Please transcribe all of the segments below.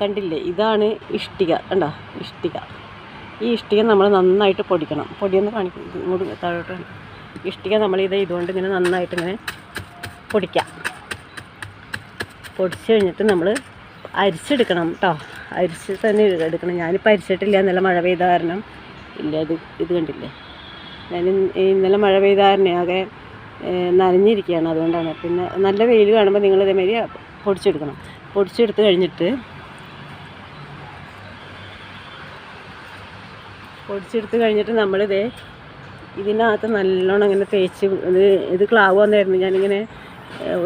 കണ്ടില്ലേ? ഇതാണ് ഇഷ്ടിക കണ്ടോ? ഇഷ്ടിക. ഈ ഇഷ്ടിക നമ്മൾ നന്നായിട്ട് പൊടിക്കണം. പൊടിയൊന്ന് കാണിക്കും ഇങ്ങോട്ട് താഴോട്ട് ഇഷ്ടിക നമ്മൾ ഇത് ഇതുകൊണ്ട് ഇങ്ങനെ നന്നായിട്ട് ഇങ്ങനെ പൊടിക്കാം. പൊടിച്ച് കഴിഞ്ഞിട്ട് നമ്മൾ അരിച്ചെടുക്കണം കേട്ടോ അരിച്ച് തന്നെ എടുക്കണം. ഞാനിപ്പോൾ അരിച്ചിട്ടില്ല. ഇന്നലെ മഴ പെയ്ത കാരണം. ഇല്ല ഇത് ഇത് കണ്ടില്ലേ? ഞാൻ ഇന്ന് ഇന്നലെ മഴ പെയ്ത കാരണം ആകെ നനഞ്ഞിരിക്കുകയാണ്. അതുകൊണ്ടാണ്. പിന്നെ നല്ല വെയിൽ കാണുമ്പോൾ നിങ്ങൾ ഇതേമാതിരി പൊടിച്ചെടുക്കണം. പൊടിച്ചെടുത്ത് കഴിഞ്ഞിട്ട് പൊടിച്ചെടുത്ത് കഴിഞ്ഞിട്ട് നമ്മളിതേ ഇതിനകത്ത് നല്ലോണം ഇങ്ങനെ തേച്ച് ഇത് ഇത് ക്ലാവ് വന്നായിരുന്നു. ഞാനിങ്ങനെ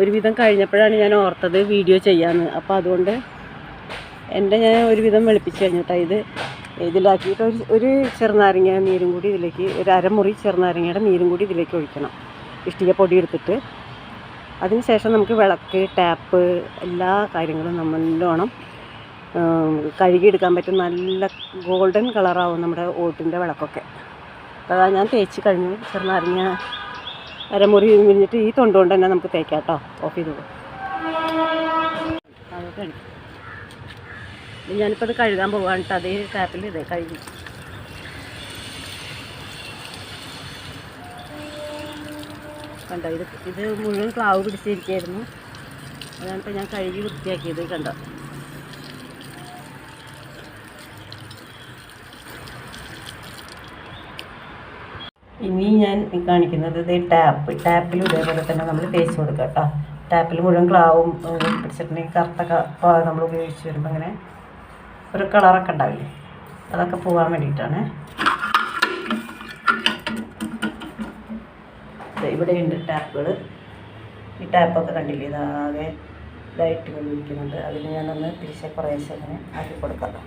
ഒരുവിധം കഴിഞ്ഞപ്പോഴാണ് ഞാൻ ഓർത്തത് വീഡിയോ ചെയ്യാമെന്ന് അപ്പോൾ അതുകൊണ്ട് എന്റെ ഞാൻ ഒരുവിധം വെളുപ്പിച്ച് കഴിഞ്ഞിട്ടാ ഇത് ഇതിലാക്കിയിട്ട് ഒരു ഒരു ചെറുനാരങ്ങ നീരും കൂടി ഇതിലേക്ക് ഒരു അരമുറി ചെറുനാരങ്ങയുടെ നീരും കൂടി ഇതിലേക്ക് ഒഴിക്കണം. ഇഷ്ടിക പൊടി എടുത്തിട്ട്. അതിന് ശേഷം നമുക്ക് വിളക്ക് ടാപ്പ് എല്ലാ കാര്യങ്ങളും നമ്മൾ കഴുകിയെടുക്കാൻ പറ്റും നല്ല ഗോൾഡൻ കളറാവും നമ്മുടെ ഓട്ടിന്റെ വിളക്കൊക്കെ. അതാ ഞാൻ തേച്ച് കഴിഞ്ഞു. ചെറുനാരങ്ങ അരമുറി കഴിഞ്ഞിട്ട് ഈ തൊണ്ട് കൊണ്ട് തന്നെ നമുക്ക് തേക്കാം കേട്ടോ. ഓഫ് ചെയ്ത്. പോകും ഞാനിപ്പോൾ അത് കഴുകാൻ പോകാണ് അതേ ടാപ്പിൽ ഇതേ കഴുകി. കണ്ടോ? ഇത് ഇത് മുഴുവൻ ക്ലാവ് പിടിച്ചിരിക്കുകയായിരുന്നു അതാണ് ഇപ്പോൾ ഞാൻ കഴുകി വൃത്തിയാക്കിയത് കണ്ടോ? ഇനി ഞാൻ കാണിക്കുന്നത് ഇത് ടാപ്പ് ടാപ്പിൽ ഇതേപോലെ തന്നെ നമ്മൾ തേച്ച് കൊടുക്കുക കേട്ടോ. ടാപ്പിൽ മുഴുവൻ ക്ലാവും പിടിച്ചിട്ടുണ്ടെങ്കിൽ കറുത്ത നമ്മൾ ഉപയോഗിച്ച് വരുമ്പോൾ ഇങ്ങനെ ഒരു കളറൊക്കെ ഉണ്ടാവില്ലേ? അതൊക്കെ പോകാൻ വേണ്ടിയിട്ടാണ്. ഇവിടെയുണ്ട് ടാപ്പുകൾ ഈ ടാപ്പൊക്കെ കണ്ടില്ലേ? ഇതാകെ ഇതായിട്ട് ഇരിക്കുന്നുണ്ട് അതിൽ ഞാനൊന്ന് തിരിച്ച് കുറേശ്ശെ അങ്ങനെ ആക്കി കൊടുക്കാം.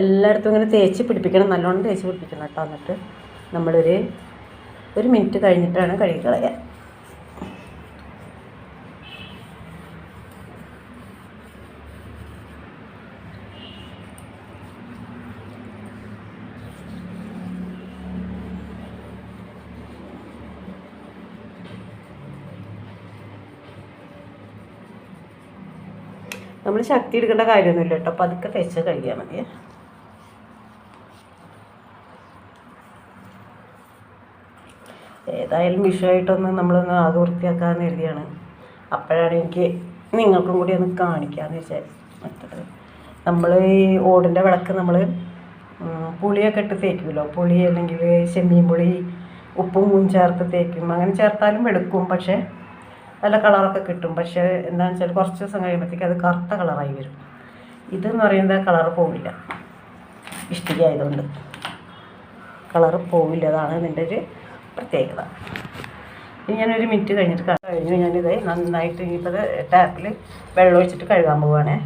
എല്ലായിടത്തും ഇങ്ങനെ തേച്ച് പിടിപ്പിക്കണം നല്ലോണം തേച്ച് പിടിപ്പിക്കണം കേട്ടോ എന്നിട്ട് നമ്മളൊരു ഒരു മിനിറ്റ് കഴിഞ്ഞിട്ടാണ് കഴുകി കളയുക. നമ്മൾ ശക്തി എടുക്കേണ്ട കാര്യമൊന്നുമില്ല കേട്ടോ. പതുക്കെ തേച്ച് കഴുകിയാൽ മതിയേ ഏതായാലും വിഷയമായിട്ടൊന്ന് നമ്മളൊന്ന് ആകെ വൃത്തിയാക്കാമെന്ന് കരുതിയാണ്. അപ്പോഴാണ് എനിക്ക് നിങ്ങൾക്കും കൂടി ഒന്ന് കാണിക്കാമെന്ന് വിചാരിച്ചത്. നമ്മൾ ഈ ഓടിന്റെ വിളക്ക് നമ്മൾ പുളിയൊക്കെ ഇട്ട് തേക്കുമല്ലോ. പുളി അല്ലെങ്കിൽ ചെമ്മീൻ പുളി ഉപ്പും ചേർത്ത് തേക്കും. അങ്ങനെ ചേർത്താലും എടുക്കും പക്ഷേ നല്ല കളറൊക്കെ കിട്ടും. പക്ഷേ എന്താണെന്ന് വെച്ചാൽ കുറച്ച് ദിവസം കഴിയുമ്പോഴത്തേക്ക് അത് കറുത്ത കളറായി വരും. ഇതെന്ന് പറയുന്നത് കളർ പോവില്ല. ഇഷ്ടിക കളർ പോവില്ല. അതാണ് ഇതിന്റെ ഒരു പ്രത്യേകത. ഇനി ഞാനൊരു മിനിറ്റ് കഴിഞ്ഞിട്ട് കഴിഞ്ഞു. ഞാനിത് നന്നായിട്ട് ഇനിയിപ്പോൾ ടാപ്പിൽ വെള്ളം ഒഴിച്ചിട്ട് കഴുകാൻ പോവുകയാണേ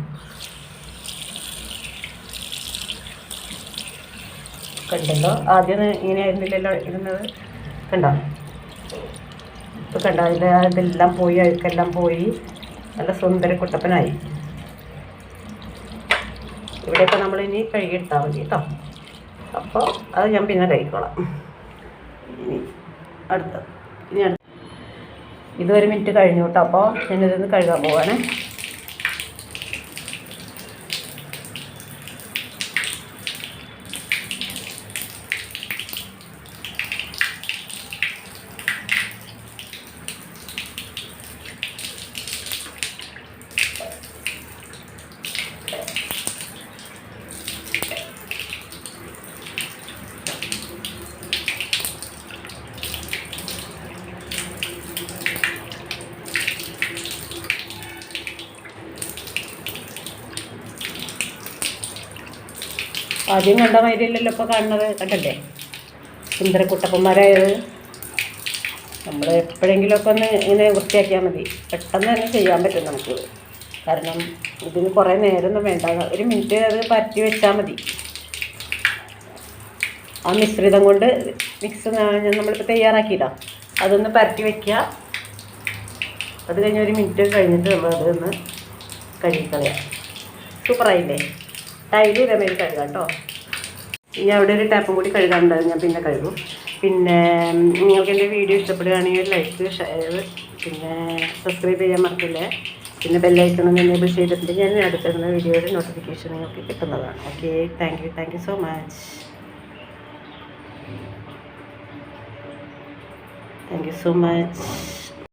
കണ്ടല്ലോ? ആദ്യം ഇങ്ങനെ ആയിരുന്നില്ലല്ലോ ഇരുന്നത് കണ്ടോ? ഇപ്പോൾ കണ്ടോ? അതിന്റെ ഇതെല്ലാം പോയി അഴുക്കെല്ലാം പോയി. നല്ല സുന്ദര കുട്ടപ്പനായി. ഇവിടെയൊക്കെ ഇനി കഴുകിയെടുത്താൽ മതി കേട്ടോ. അപ്പോൾ അത് ഞാൻ പിന്നെ കഴിക്കോളാം ഇനി അടുത്ത. ഇനി അടുത്ത. ഇത് ഒരു മിനിറ്റ് കഴിഞ്ഞു കേട്ടോ. അപ്പോൾ ഞാനിതൊന്ന് കഴുകാൻ പോവാണ്. ആദ്യം കണ്ട മാതിരിയല്ലല്ലോ ഇപ്പോൾ കാണുന്നത് കണ്ടല്ലേ? സുന്ദര കുട്ടപ്പന്മാരായത് നമ്മൾ എപ്പോഴെങ്കിലുമൊക്കെ ഒന്ന് ഇങ്ങനെ വൃത്തിയാക്കിയാൽ മതി. പെട്ടെന്ന് തന്നെ ചെയ്യാൻ പറ്റും നമുക്ക്. കാരണം ഇതിന് കുറേ നേരമൊന്നും വേണ്ട. ഒരു മിനിറ്റ് അത് പരത്തി വെച്ചാൽ മതി. ആ മിശ്രിതം കൊണ്ട് മിക്സ് നമ്മളിപ്പോൾ തയ്യാറാക്കിയില്ല അതൊന്ന് പരറ്റി വെക്കുക അത് കഴിഞ്ഞ് ഒരു മിനിറ്റ് കഴിഞ്ഞിട്ട് നമ്മൾ അതൊന്ന് കഴുകിക്കളയാം. സൂപ്പറായില്ലേ? ടൈൽ ഇതേമാതിരി കഴുകാം കേട്ടോ. ഇനി അവിടെ ഒരു ടാപ്പും കൂടി കഴുകാനുണ്ടായിരുന്നു ഞാൻ പിന്നെ കഴുകും. പിന്നെ നിങ്ങൾക്ക് എന്റെ വീഡിയോ ഇഷ്ടപ്പെടുകയാണെങ്കിൽ ലൈക്ക് ഷെയർ പിന്നെ സബ്സ്ക്രൈബ് ചെയ്യാൻ മറക്കില്ലേ? പിന്നെ ബെല്ലൈക്കണം എനേബിൾ ചെയ്തിട്ടുണ്ടെങ്കിൽ ഞാൻ അടുത്തിടുന്ന വീഡിയോയുടെ നോട്ടിഫിക്കേഷൻ നിങ്ങൾക്ക് കിട്ടുന്നതാണ്. Okay thank you thank you so much thank you so much